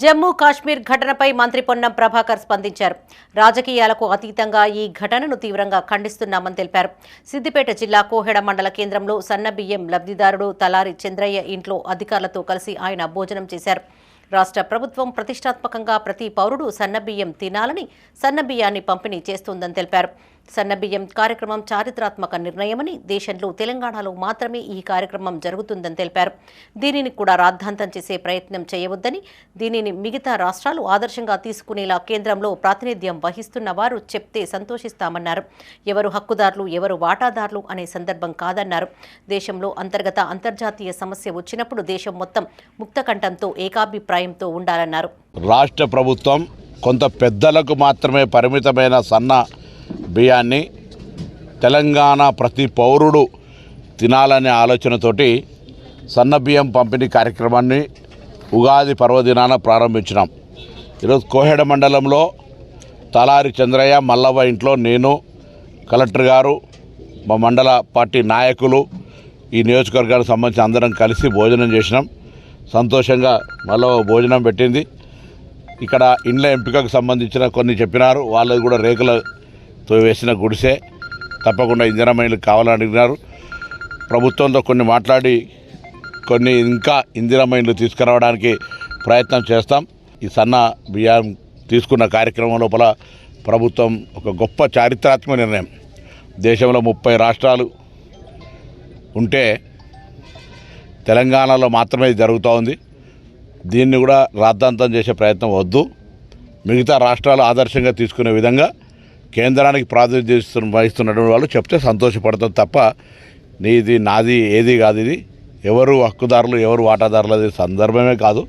జమ్మూ కాశ్మీర్ ఘటనపై మంత్రి పొన్నం ప్రభాకర్ స్పందించారు. రాజకీయాలకు అతీతంగా ఈ ఘటనను తీవ్రంగా ఖండిస్తున్నామని తెలిపారు. సిద్దిపేట జిల్లా కోహెడ మండల కేంద్రంలో సన్నబియ్యం లబ్ధిదారుడు తలారి చంద్రయ్య ఇంట్లో అధికారులతో కలిసి ఆయన భోజనం చేశారు. రాష్ట్ర ప్రభుత్వం ప్రతిష్టాత్మకంగా ప్రతి పౌరుడు సన్నబియ్యం తినాలని సన్నబియ్యాన్ని పంపిణీ చేస్తోందని తెలిపారు. సన్నబియ్యం కార్యక్రమం చారిత్రాత్మక నిర్ణయమని దేశంలో తెలంగాణలో మాత్రమే ఈ కార్యక్రమం జరుగుతుందని తెలిపారు. దీనిని కూడా రాద్ధాంతం చేసే ప్రయత్నం చేయవద్దని దీనిని మిగతా రాష్ట్రాలు ఆదర్శంగా తీసుకునేలా కేంద్రంలో ప్రాతినిధ్యం వహిస్తున్న వారు చెప్తే సంతోషిస్తామన్నారు. ఎవరు హక్కుదారులు ఎవరు వాటాదారులు అనే సందర్భం కాదన్నారు. దేశంలో అంతర్గత అంతర్జాతీయ సమస్య వచ్చినప్పుడు దేశం మొత్తం ముక్తకంఠంతో ఏకాభిప్రాయంతో ఉండాలన్నారు. రాష్ట్ర ప్రభుత్వం కొంత పెద్దలకు మాత్రమే పరిమితమైన సన్న బియ్యాన్ని తెలంగాణ ప్రతి పౌరుడు తినాలనే ఆలోచనతోటి సన్న బియ్యం పంపిణీ కార్యక్రమాన్ని ఉగాది పర్వదినాన ప్రారంభించినాం. ఈరోజు కోహెడ మండలంలో తలారి చంద్రయ్య మల్లవ్వ ఇంట్లో నేను కలెక్టర్ గారు మా మండల పార్టీ నాయకులు ఈ నియోజకవర్గానికి సంబంధించి అందరం కలిసి భోజనం చేసినాం. సంతోషంగా మల్లవ్వ భోజనం పెట్టింది. ఇక్కడ ఇండ్ల ఎంపికకు సంబంధించిన కొన్ని చెప్పినారు. వాళ్ళది కూడా రేకుల వేసిన గుడిసే తప్పకుండా ఇందిరామైన్లు కావాలని అడిగినారు. ప్రభుత్వంతో కొన్ని మాట్లాడి కొన్ని ఇంకా ఇందిరామైన్లు తీసుకురావడానికి ప్రయత్నం చేస్తాం. ఈ సన్న బియ్యం తీసుకున్న కార్యక్రమం లోపల ప్రభుత్వం ఒక గొప్ప చారిత్రాత్మక నిర్ణయం. దేశంలో ముప్పై రాష్ట్రాలు ఉంటే తెలంగాణలో మాత్రమే జరుగుతూ ఉంది. దీన్ని కూడా రాద్ధాంతం చేసే ప్రయత్నం వద్దు. మిగతా రాష్ట్రాలు ఆదర్శంగా తీసుకునే విధంగా కేంద్రానికి ప్రాతినిధ్యం వహిస్తున్నటువంటి వాళ్ళు చెప్తే సంతోషపడతాం తప్ప నీది నాది ఏది కాదు ఇది. ఎవరు హక్కుదారులు ఎవరు వాటాదారులు అది సందర్భమే కాదు.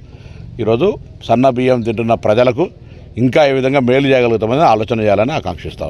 ఈరోజు సన్న బియ్యం తింటున్న ప్రజలకు ఇంకా ఏ విధంగా మేలు చేయగలుగుతామని ఆలోచన చేయాలని ఆకాంక్షిస్తాం